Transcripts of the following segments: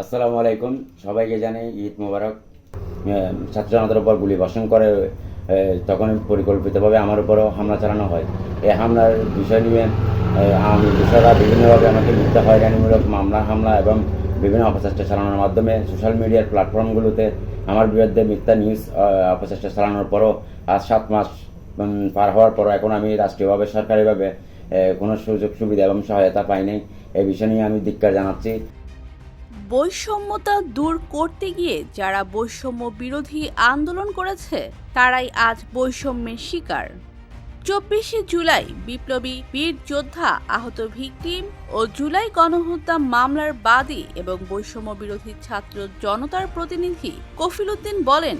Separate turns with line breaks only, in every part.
আসসালামু আলাইকুম। সবাইকে জানাই ঈদ মোবারক। ছাত্র জনতার উপর গুলি বর্ষণ করে তখন পরিকল্পিতভাবে আমার উপরও হামলা চালানো হয়। এই হামলার বিষয় নিয়ে আওয়ামী বিষয়রা বিভিন্নভাবে আমাকে মিথ্যা হয়রানিমূলক মামলা হামলা এবং বিভিন্ন অপচেষ্টা চালানোর মাধ্যমে সোশ্যাল মিডিয়ার প্ল্যাটফর্মগুলোতে আমার বিরুদ্ধে মিথ্যা নিউজ অপচেষ্টা চালানোর পরও আজ সাত মাস পার হওয়ার পরও এখন আমি রাষ্ট্রীয়ভাবে, সরকারিভাবে কোনো সুযোগ, সুবিধা এবং সহায়তা পাইনি এই বিষয় নিয়ে আমি ধিক্কার জানাচ্ছি।
বৈষম্যতা দূর করতে গিয়ে যারা বৈষম্য বিরোধী আন্দোলন করেছে, তারাই আজ বৈষম্যের শিকার। চব্বিশে জুলাই বিপ্লবী বীর যোদ্ধা আহত ভিকটিম ও জুলাই গণহত্যা মামলার বাদী এবং বৈষম্য বিরোধী ছাত্র জনতার প্রতিনিধি কফিল উদ্দিন বলেন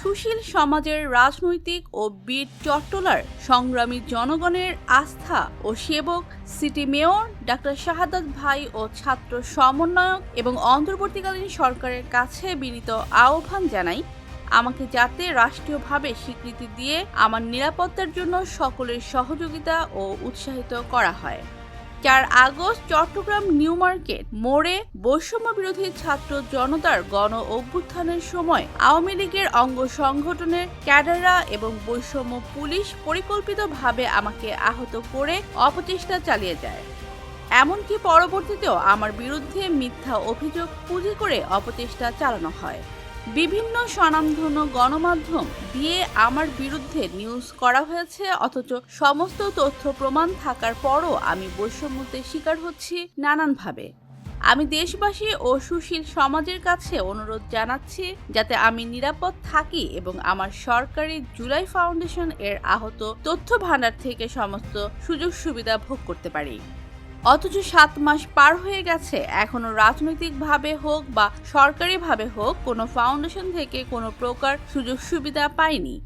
সুশীল সমাজের রাজনৈতিক ও বীর চট্টলার সংগ্রামী জনগণের আস্থা ও সেবক সিটি মেয়র ডাক্তার শাহাদাত ভাই ও ছাত্র সমন্বয়ক এবং অন্তর্বর্তীকালীন সরকারের কাছে বিনীত আহ্বান জানাই, আমাকে যাতে রাষ্ট্রীয়ভাবে স্বীকৃতি দিয়ে আমার নিরাপত্তার জন্য সকলের সহযোগিতা ও উৎসাহিত করা হয়। চার আগস্ট চট্টগ্রাম নিউ মার্কেট মোড়ে বৈষম্য বিরোধী ছাত্র জনতার গণ অভ্যুত্থানের সময় আওয়ামী লীগের অঙ্গ সংগঠনের ক্যাডাররা এবং বৈষম্য পুলিশ পরিকল্পিতভাবে আমাকে আহত করে অপচেষ্টা চালিয়ে যায়। এমনকি পরবর্তীতেও আমার বিরুদ্ধে মিথ্যা অভিযোগ পুঁজি করে অপচেষ্টা চালানো হয়। বিভিন্ন স্বনামধন্য গণমাধ্যম দিয়ে আমার বিরুদ্ধে নিউজ করা হয়েছে, অথচ সমস্ত তথ্য প্রমাণ থাকার পরও আমি বৈষম্যতে শিকার হচ্ছি নানানভাবে। আমি দেশবাসী ও সুশীল সমাজের কাছে অনুরোধ জানাচ্ছি যাতে আমি নিরাপদ থাকি এবং আমার সরকারি জুলাই ফাউন্ডেশন এর আহত তথ্য ভাণ্ডার থেকে সমস্ত সুযোগ সুবিধা ভোগ করতে পারি। অথচ সাত মাস পার হয়ে গেছে। এখনও রাজনৈতিকভাবে হোক বা সরকারিভাবে হোক, কোনো ফাউন্ডেশন থেকে কোনো প্রকার সুযোগ সুবিধা পাইনি।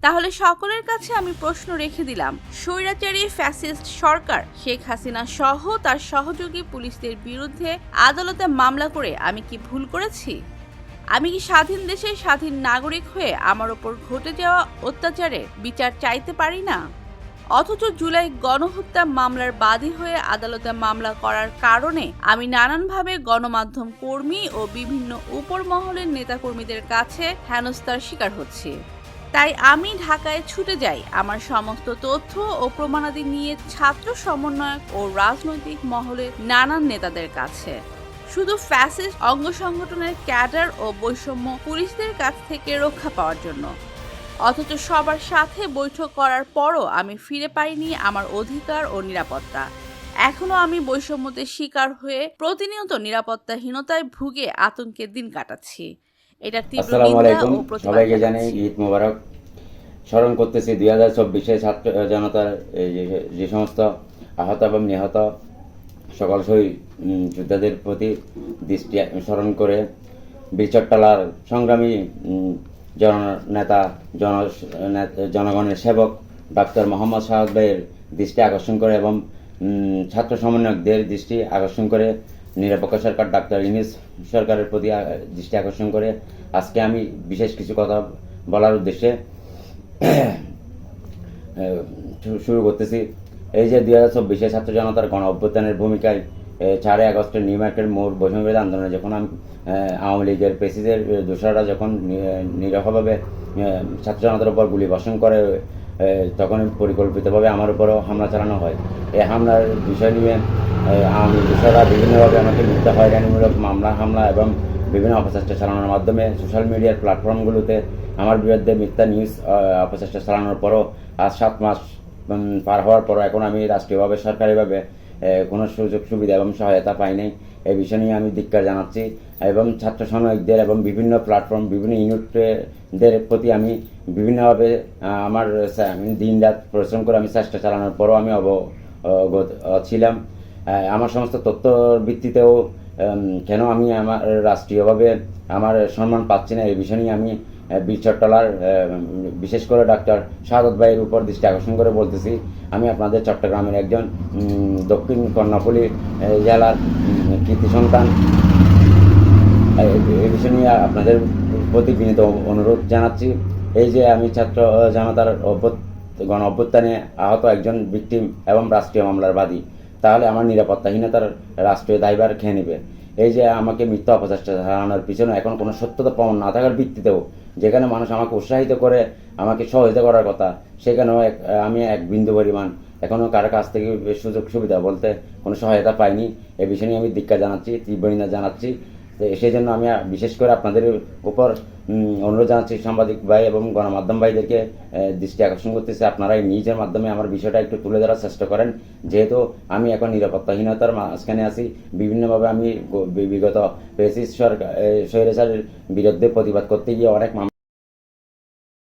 তাহলে সকলের কাছে আমি প্রশ্ন রেখে দিলাম, স্বৈরাচারী ফ্যাসিস্ট সরকার শেখ হাসিনা সহ তার সহযোগী পুলিশদের বিরুদ্ধে আদালতে মামলা করে আমি কি ভুল করেছি? আমি কি স্বাধীন দেশের স্বাধীন নাগরিক হয়ে আমার ওপর ঘটে যাওয়া অত্যাচারের বিচার চাইতে পারি না? অথচ জুলাই গণহত্যা মামলার বাদী হয়ে আদালতে মামলা করার কারণে আমি নানানভাবে গণমাধ্যম কর্মী ও বিভিন্ন উপর মহলের নেতাকর্মীদের কাছে হেনস্থার শিকার হচ্ছি। তাই আমি ঢাকায় ছুটে যাই। আমার সমস্ত তথ্য ও প্রমাণাদি নিয়ে ছাত্র সমন্বয়ক ও রাজনৈতিক মহলের নানান নেতাদের কাছে। শুধু ফ্যাসিস্ট অঙ্গ সংগঠনের ক্যাডার ও বৈষম্য পুলিশদের কাছ থেকে রক্ষা পাওয়ার জন্য। অথচ সবার সাথে বৈঠক করার পরও আমি ফিরে পাইনি আমার অধিকার ও নিরাপত্তা। এখনও আমি বৈষম্যতের শিকার হয়ে প্রতিনিয়ত নিরাপত্তাহীনতায় ভুগে আতঙ্কের দিন কাটাচ্ছি। এটা তীব্র
সবাইকে জানাই ঈদ মোবারক। স্মরণ করতেছি দুই হাজার চব্বিশে ছাত্র জনতার যে- সমস্ত আহত এবং নিহত সকল শহীদ যোদ্ধাদের প্রতি দৃষ্টি স্মরণ করে বীরচট্টলার সংগ্রামী জননেতা জন জনগণের সেবক ডক্টর মোহাম্মদ শাহাদ ভাইয়ের দৃষ্টি আকর্ষণ করে এবং ছাত্র সমন্বয়কদের দৃষ্টি আকর্ষণ করে, নিরপেক্ষ সরকার ডাক্তার ইনিস সরকারের প্রতি দৃষ্টি আকর্ষণ করে। আজকে আমি বিশেষ কিছু কথা বলার উদ্দেশ্যে শুরু করতেছি। এই যে দুই হাজার চব্বিশে ছাত্র জনতার গণ অভ্যুত্থানের ভূমিকায় চারই আগস্টের নিউ মার্কেট মোড় বৈষম্যবিরোধী আন্দোলনে যখন আমি আওয়ামী লীগের প্রেসিডেন্ট দোসরারা যখন নিরীহভাবে ছাত্র জনতার উপর গুলি বর্ষণ করে তখন পরিকল্পিতভাবে আমার উপরও হামলা চালানো হয়। এই হামলার বিষয় নিয়ে আওয়ামী দোসরারা বিভিন্নভাবে আমাকে মিথ্যা হয়রানিমূলক মামলা, হামলা এবং বিভিন্ন অপচেষ্টা চালানোর মাধ্যমে সোশ্যাল মিডিয়ার প্ল্যাটফর্মগুলোতে আমার বিরুদ্ধে মিথ্যা নিউজ অপচেষ্টা চালানোর পরও আজ সাত মাস পার হওয়ার পরও এখন আমি রাষ্ট্রীয়ভাবে, সরকারিভাবে কোনো সুযোগ সুবিধা এবং সহায়তা পাই নাই এই বিষয় নিয়ে আমি ধিক্কার জানাচ্ছি এবং ছাত্র সমন্বয়কদের এবং বিভিন্ন প্ল্যাটফর্ম বিভিন্ন ইউনিটদের প্রতি আমি বিভিন্নভাবে আমার আমি দিন রাত পরিশ্রম করে আমি চেষ্টা চালানোর পরও আমি অবগত ছিলাম। আমার সমস্ত তথ্যর ভিত্তিতেও কেন আমি আমার রাষ্ট্রীয়ভাবে আমার সম্মান পাচ্ছি না এই বিষয় নিয়ে আমি চট্টলার বিশেষ করে ডাক্তার শাহাদত ভাইয়ের উপর দৃষ্টি আকর্ষণ করে বলতেছি আমি আপনাদের চট্টগ্রামের একজন দক্ষিণ কর্ণফুলী আহ, জেলার কৃতি সন্তান। এই বিষয় নিয়ে আপনাদের প্রতি বিনীত অনুরোধ জানাচ্ছি। এই যে আমি ছাত্র জনতার গণ অভ্যুত্থানে আহত একজন ভিকটিম এবং রাষ্ট্রীয় মামলার বাদী তাহলে আমার নিরাপত্তাহীনতার রাষ্ট্রীয় দায়ভার খেয়ে নেবে? এই যে আমাকে মিথ্যা অপচেষ্টা চালানোর পিছনে এখন কোনো সত্যতা প্রমাণ না থাকার ভিত্তিতেও যেখানে মানুষ আমাকে উৎসাহিত করে, আমাকে সহযোগিতা করার কথা, সেখানেও এক, আমি এক বিন্দু পরিমাণ এখনও কারও কাছ থেকে সুযোগ সুবিধা বলতে কোনো সহায়তা পাইনি। এ বিষয়ে নিয়ে আমি দীক্ষা জানাচ্ছি, তীব্র জানাচ্ছি। তো সেই জন্য আমি বিশেষ করে আপনাদের উপর অনুরোধ জানাচ্ছি সাংবাদিক ভাই এবং গণমাধ্যম ভাইদেরকে দৃষ্টি আকর্ষণ করতেছে। আপনারা এই নিউজের মাধ্যমে আমার বিষয়টা একটু তুলে ধরার চেষ্টা করেন। যেহেতু আমি এখন নিরাপত্তাহীনতার মাঝখানে আছি, বিভিন্নভাবে আমি বিগত পেসিস সরকার স্বৈরাচারের বিরুদ্ধে প্রতিবাদ করতে গিয়ে অনেক